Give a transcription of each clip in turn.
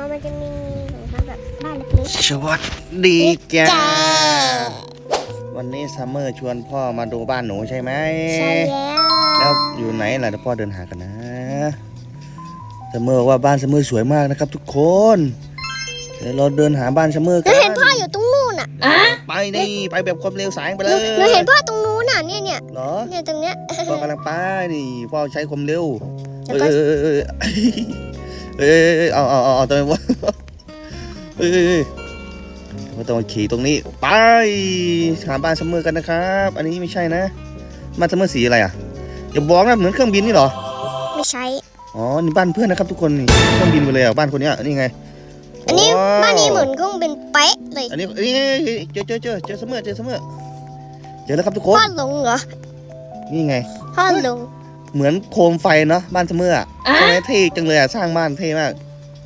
ว่ามันจะมีของเขาแบบบ้านเล็กสวัสดีจ้า ๆจ้าวันนี้ซัมเมอร์ชวนพ่อมาดูบ้านหนูใช่ไหมใช่แล้วแล้วอยู่ไหนล่ะเดี๋ยวพ่อเดินหากันนะซัมเมอร์บอกว่าบ้านซัมเมอร์สวยมากนะครับ ทุกคน เดี๋ยวเราเดินหาบ้านซัมเมอร์หกันูนเห็นพ่ออยู่ตรงนู้นอะไปนี่ไปแบบความเร็วแสงไปหเลนูยหนูเห็นพ่อตรงนู้นอะเนี่ยเนี่ยเหรอเนี่ยตรงเนี้ย พ่อกำลังไปนี่พ่อใช้ความเร็วแล้วเอ้ก็ยเอ้ยเอ้ย เอ้ยเอ้ยเอาเอาเอาเอาตัววะเอ้ยเอ้ยเอ้ยเราต้องขี่ตรงนี้ ไปหาบ้านซัมเมอร์กันนะครับ อันนี้ไม่ใช่นะบ้านซัมเมอร์สีอะไรอะอย่าบอกนะเหมือนเครื่องบินนี่เหรอ ไม่ใช่ อ๋อ นี่บ้านเพื่อนนะครับทุกคนนี่เครื่องบินไปเลยอะบ้านคนเนี้ยนี่ไงอันนี้ว้วบ้านนี้เหมือนเครื่องบินเป๊ะเลย อันนี้นี่เจอเจอเจอเจอเสมอเจอเสมอเจอแล้วครับทุกคน พ่อลงเหรอ นี่ไง พ่อลง เหมือนโคมไฟเนาะบ้านเสมออะใช่ไหมเท่จังเลยอะสร้างบ้านเท่มาก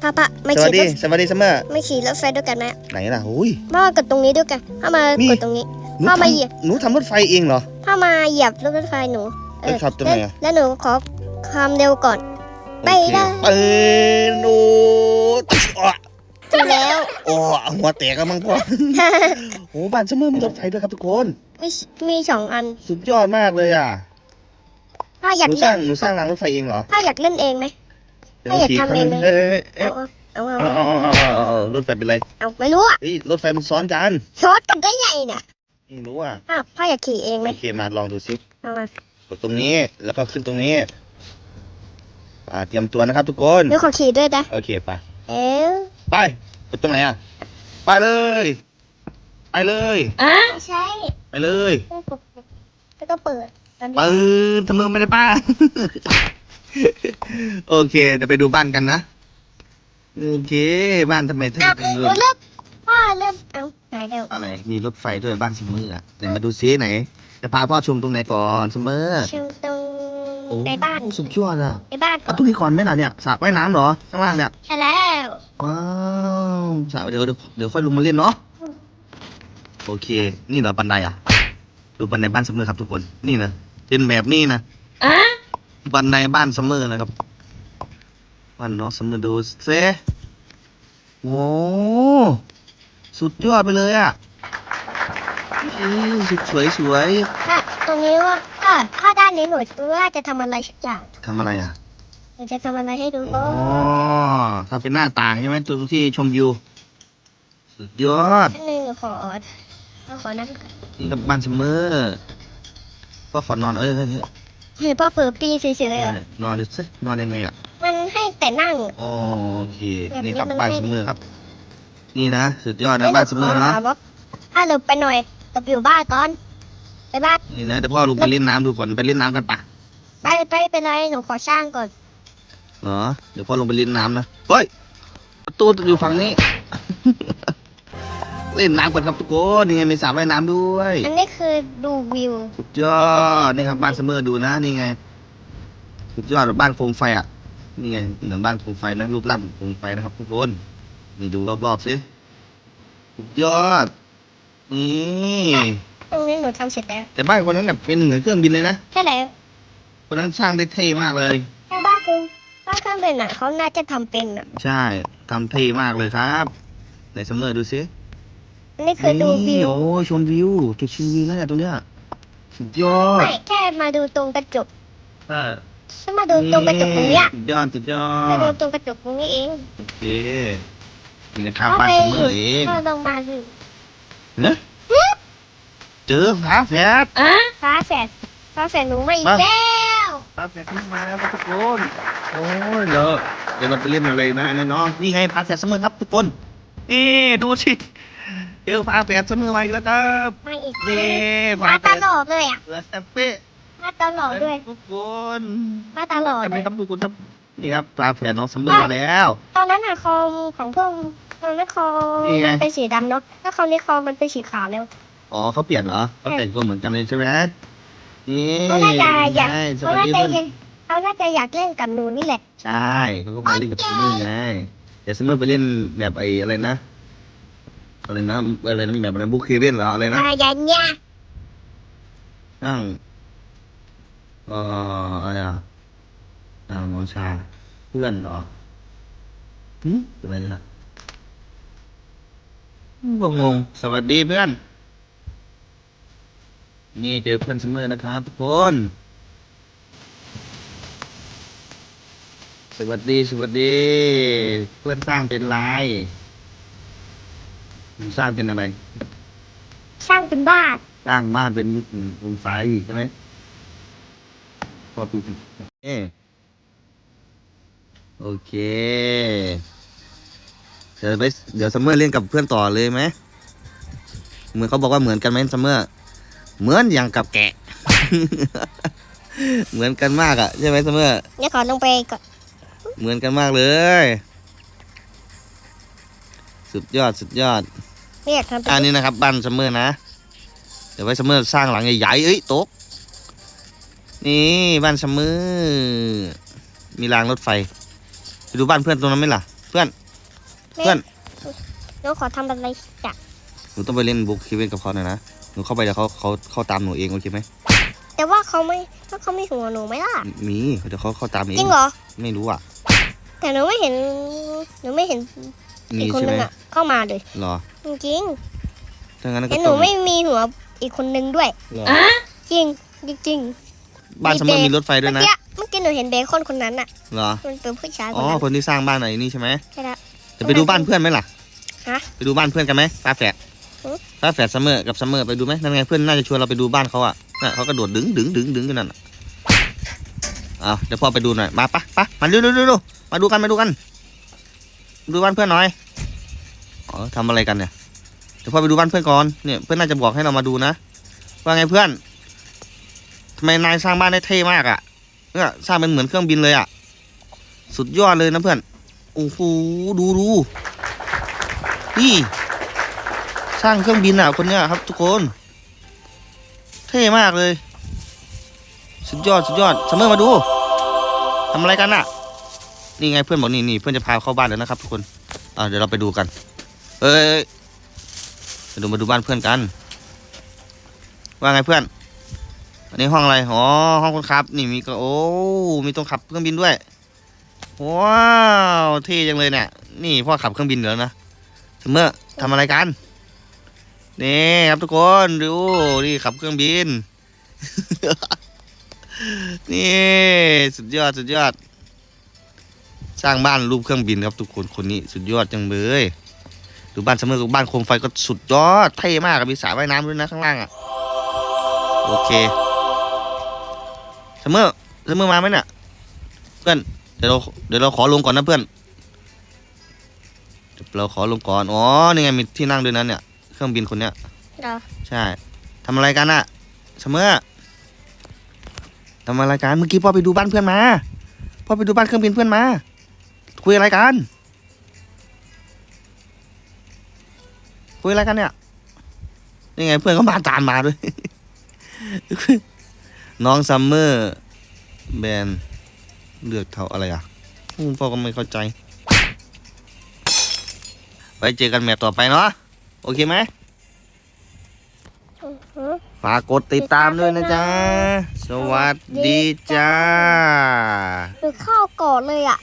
พ่อพ่อไม่สวัขี่สดีรถสวัสดีเสมอไม่ขี่รถไฟด้วยกันไหมไหนล่ะอุ้ย พ่อกดตรงนี้ด้วยกันพ่อมากดตรงนี้ หนูพ่อมาทำเหยียบ หนูทำรถไฟเองเหรอ พ่อมาเหยียบรถไฟหนูเอ้ยขับตรงไหนอะแล้วแล้วหนูขอความเร็วก่อน ไปได้ โอเคเปิดหนูอ๋อถึงแล้วโอ้หัวแตกกันมั้งพ่อ โอ้บ้านเสมอมีรถไฟด้วยครับทุกคน มีมีสองอัน สุดยอดมากเลยอะ พ่ออยากหนูสร้าเล่งนหนูสร้างรางรถไฟเองเหรอพ่ออยากเล่นเองไหมดี๋วถ้าอยากขี่ทำเองเลยเอ้ยเอ้ยเอาเอ้ยเอาเอาเอาเอาเอาเอาเอาเอารถไฟเป็นไรเอาไม่รู้อะเฮ้ยรถไฟมันซ้อนกันช็อตกันได้ไงเนี่ยไม่รู้อะพ่อพ่ออยากขี่เองไหมโอเคมาลองดูซิเอามากดตรงนี้แล้วก็ขึ้นตรงนี้ป่าเตรียมตัวนะครับทุกคนเดี๋ยวขอขี่ด้วยนะโอเคไปเอ๊ะไปกดตรงไหนอะไปเลยไปเลยไม่ใช่ไปเลย แล้วก็เปิด ตอนนี้เปิดทำไมไม่ได้ป้า โอเคเดี๋ยวไปดูบ้านกันนะ โอเค บ้านทำไมถึงอะเป็นเริ่มพ่อเริ่มเอาไหนเร็วอะไร มีรถไฟด้วยบ้านเสมออะเดี๋ยวมาดูซิไหน จะพาพ่อชมตรงไหนก่อนเสมอเชิงตรงโอ้ในบ้านสุดยอดอะในบ้านก่อเอานตรงนี้ก่อนไหมล่ะเนี่ยสระว่ายน้ำเหรอข้างล่างเนี่ย ใช่แล้วว้าวสระเดี๋ยวเดี๋ยวเดี๋ยวค่อยลงมาเล่นเนาะโอเค นี่เหรอบันไดอะ ดูบันไดบ้านเสมอครับทุกคน นี่นะ เป็นแบบนี้นะอะบันไดบ้านเสมอนะครับบ้านน้องเสมอดูเซโอ้สุดยอดไปเลยอะอืมสุดสวยสวยถ้าตรงนี้ว่าถ้าถ้าด้านนี้หนูว่าจะทำอะไรสักอย่างทำอะไรอะหนูจะทำอะไรให้ดูอ๋ก็อถ้าเป็นหน้าต่างใช่ไหมตรงที่ชมวิวสุดยอดอันนึงหนูขอหนูขอนั่งก่อนนี่กับบ้านเสมอ ก็ขอนอนเอ้ยเฮ้ยเฮ้ยเฮ้ยพ่อเปิดปีเฉยๆเหรอนอนดูสินอนยังไงอะมันให้แต่นั่ง อ๋อโอเคแบบนี้นี่ครับมันบ้านไม่เสมอครับ นี่นะสุดยอดนะบ้านเสมอนะถ้าเราไปหน่อยเราไปอยู่บ้านตอนไปบ้านนี่นะเดี๋ยวพ่อลงไปเล่นน้ำดูก่อนไปเล่นน้ำกันปะไปไปเป็นไรหนูขอสร้างก่อนเหรอเดี๋ยวพ่อลงไปเล่นน้ำนะเฮ้ยประตูอยู่ฝั่งนี้ เล่นน้ำกันครับทุกคนนี่ไงมีสระว่ายน้ำด้วยอันนี้คือดูวิว สุดยอดนี่ครับบ้านเสมอดูนะนี่ไงสุดยอดบ้านโคมไฟอะนี่ไงเหมือนบ้านโคมไฟนะรูปร่างโคมไฟนะครับทุกคนนี่ดูรอบๆสิสุดยอดนี่ตรงนี้หนูทำเสร็จแล้วแต่บ้านคนนั้นแบบเป็นเหมือนเครื่องบินเลยนะใช่แล้วคนนั้นสร้างได้เท่มากเลยแค่บ้านคือบ้านเครื่องบินอะเขาน่าจะทำเป็นอะใช่ทำเท่มากเลยครับไหนเสมอดูสิอั นนี้คือดูวินี่วโอ้ยชมวิวจุดชมวิวแล้วเนี่ยตรงเนี้ยสุดยอดไม่แค่มาดูตรงกระจกเออฉันมาดูตรงกระจกตรงเนี้ยสุดยอดสุดยอมาดูดตรงกระจกตรงนี้เองโอเคนี่นะครับบ้านเสมอเองก็ลงมาดูเนอะเจอฝาแฝดอะฟ้าแฝดฟ้าแฝดหนูมาอีกมาแล้วฝาแฝดขึ้นมาแล้วครับทุกคนโอ้ยเดี๋ยวเดี๋ยวเราไปเล่นอะไรนะแน่นอนนี่ไงฝาแฝดเสมอครับทุกคนนี่ดูสิ เจอฝาแฝดเสมอมาอีกแล้วครับมาอีกนี่ฝามาแฝตดลอดเลยอะ เหลือแต่เป๊ะมาตลอดด้วยทุกคนมาตลอดทำเลไมยครับทุกคนครับนี่ครับฝาแฝดน้องเสมอมาแล้ว ตอนนั้นอะคอมของพวกตอนนั้นคอมนี่ไง มันเป็นสีดำเนาะแล้วคราวนี้คอมมันเป็นสีขาวแล้ว อ๋อเขาเปลี่ยนเหรอเขาแต่งตัวเหมือนกันเลยใช่ไหมนี่เขาน่าจะอยาก ใช่สเขาวัสน่าดีจะเพื่อนเห็นเขาน่าจะอยากเล่นกับหนูนี่แหละ ใช่เขาก็มาเล่นกับเสมอไงเดี๋ยวเสมอไปเล่นแบบไอ้อะไรนะ อะไรนะอะไรนะแบบอะไรบุคเคเว่นเหรออะไรนะอ่าอย่างเงี้ยช่างเอ่ออะไรอะนางมอชาเพื่อนเหรอหืมอะไรนะงงงสวัสดีเพื่อน นี่เจอเพื่อนเสมอนะครับทุกคนสวัสดี สวัสดี เพื่อนสร้างเป็นลาย มันสร้างเป็นอะไร สร้างเป็นบ้านสร้างบ้านเป็นเป็นไฟใช่ไหมพอดูเอโอเค เดี๋ยวไปเดี๋ยวซัมเมอร์เล่นกับเพื่อนต่อเลยไหมเหมือนเขาบอกว่าเหมือนกันไหมซัมเมอร์ เหมือนอย่างกับแกะ เหมือนกันมากอะใช่ไหมซัมเมอร์ เดี๋ยวขอลงไปก่อน เหมือนกันมากเลย สุดยอดสุดยอดไม่อยากทำเป็อันนนี้นะครับบ้านซัมเมอร์นะ เดี๋ยวไว้ซัมเมอร์สร้างหลังใหญ่ๆเอ้ยตก นี่บ้านซัมเมอร์มีรางรถไฟไปดูบ้านเพื่อนตรงนั้นไหมล่ะ เพื่อน เพื่อนหนูขอทำอะไรจ้ะหนูต้องไปเล่นบุกคีเวนกับเขาหน่อยนะหนูเข้าไปเดี๋ยวเขาเขาเขาตามหนูเองโอเคไหมแต่ว่าเขาไม่ถ้าเขาไม่หัวหนูไหมล่ะมีเดี๋ยวเขาเขาตามเองจริงเหรอไม่รู้อะแต่หนูไม่เห็นหนูไม่เห็น มีอีกคนใช่นึไหมงอะเข้ามาเลย หรอจริงถ้างั้นๆก็แต่หนูต้องไม่มีหัวอีกคนนึงด้วย หรอจริงจริงบ้านซัมเมอร์มีรถไฟๆด้วเมื่ยอนะกี้เมื่อกี้หนูเห็นเบคอนคนนั้นอะเหรอมันเป็นผู้ชายคอ๋นอนั้นคนที่สร้างบ้านไหนนี่ใช่ไหมใช่แล้ว จะไปดูบ้านเพื่อนไหมล่ะฮะไปดูบ้านเพื่อนกันไหมฟ้าแฝดอืม ฟ้าแฝดซัมเมอร์กับซัมเมอร์ไปดูไหมนั่นไงเพื่อนน่าจะชวนเราไปดูบ้านเขาอะน่ะเขากระโดดดึงดึงดึงดึงกันนั่นน่ะเอาเดี๋ยวพ่อไปดูหน่อยมาปะปะมาดูดูดูดูมาดูกันมาดูกัน ดูบ้านเพื่อนหน่อยอ๋อทำอะไรกันเนี่ยเดี๋ยวพ่อไปดูบ้านเพื่อนก่อนเนี่ยเพื่อนน่าจะบอกให้เรามาดูนะว่าไงเพื่อนทำไมนายสร้างบ้านได้เท่มากอะเนี่ยสร้างเป็นเหมือนเครื่องบินเลยอะ สุดยอดเลยนะเพื่อนโอ้โหดูดูนี่สร้างเครื่องบินอะคนเนี้ยครับ ทุกคน เท่มากเลย สุดยอดสุดยอดซัมมอร์มาดูทำอะไรกันอะ นี่ไงเพื่อนบอกนี่นี่เพื่อนจะพาเข้าบ้านแล้วนะครับทุกคนอ่าเดี๋ยวเราไปดูกัน เอ้ยไปดูมาดูบ้านเพื่อนกัน ว่าไงเพื่อน อันนี้ห้องอะไร อ๋อ ห้องคนขับ นี่มีก็โอ้ มีตรงขับเครื่องบินด้วย ว้าวเท่จังเลยเนี่ย นี่พ่อขับเครื่องบินแล้วนะซัมเมอร์ทำอะไรกัน นี่ครับทุกคน ดู นี่ขับเครื่องบิน นี่สุดยอดสุดยอด สร้างบ้านรูปเครื่องบินครับทุกคนคนนี้สุดยอดจังเลยดูบ้านซัมเมอร์กับบ้านโคมไฟก็สุดยอดเท่มากอะมีสระว่ายน้ำด้วยนะข้างล่างอะโอเคซัมเมอร์ซัมเมอร์มาไหมเนี่ยเพื่อนเดี๋ยวเราเดี๋ยวเราขอลงก่อนนะเพื่อนเดี๋ยวเราขอลงก่อนอ๋อนี่ไงมีที่นั่งด้วยนั้นเนี่ยเครื่องบินคนเนี้ยเหรอใช่ทำอะไรกันอะเสมอทำอะไรกันเมื่อกี้พ่อไปดูบ้านเพื่อนมาพ่อไปดูบ้านเครื่องบินเพื่อนมา คุยอะไรกัน คุยอะไรกันเนี่ยนี่ไงเพื่อนก็มาตามมาด้วย น้องซัมเมอร์แบนเลือกเท่าอะไรอะอืมพ่อก็ไม่เข้าใจ ไว้เจอกันแมตช์ต่อไปเนาะ โอเคไหมอือหือฝากกดติดตามด้วยนะจ๊ะ สวัสดีจ้าหนูเข้าก่อนเลยอะ